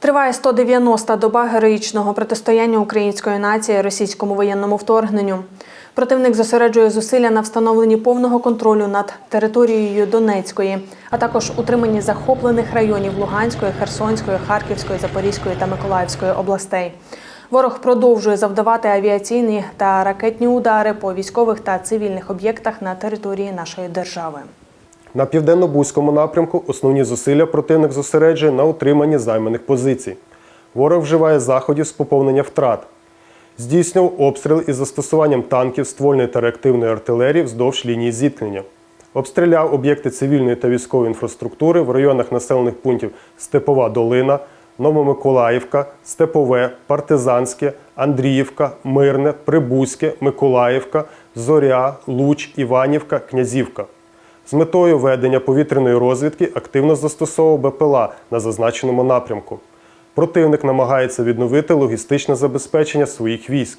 Триває 190-та доба героїчного протистояння української нації російському воєнному вторгненню. Противник зосереджує зусилля на встановленні повного контролю над територією Донецької, а також утриманні захоплених районів Луганської, Херсонської, Харківської, Запорізької та Миколаївської областей. Ворог продовжує завдавати авіаційні та ракетні удари по військових та цивільних об'єктах на території нашої держави. На південно-бузькому напрямку основні зусилля противник зосереджує на утриманні займаних позицій. Ворог вживає заходів з поповнення втрат. Здійснював обстріл із застосуванням танків, ствольної та реактивної артилерії вздовж лінії зіткнення. Обстріляв об'єкти цивільної та військової інфраструктури в районах населених пунктів Степова Долина, Новомиколаївка, Степове, Партизанське, Андріївка, Мирне, Прибузьке, Миколаївка, Зоря, Луч, Іванівка, Князівка. З метою ведення повітряної розвідки активно застосовував БПЛА на зазначеному напрямку. Противник намагається відновити логістичне забезпечення своїх військ.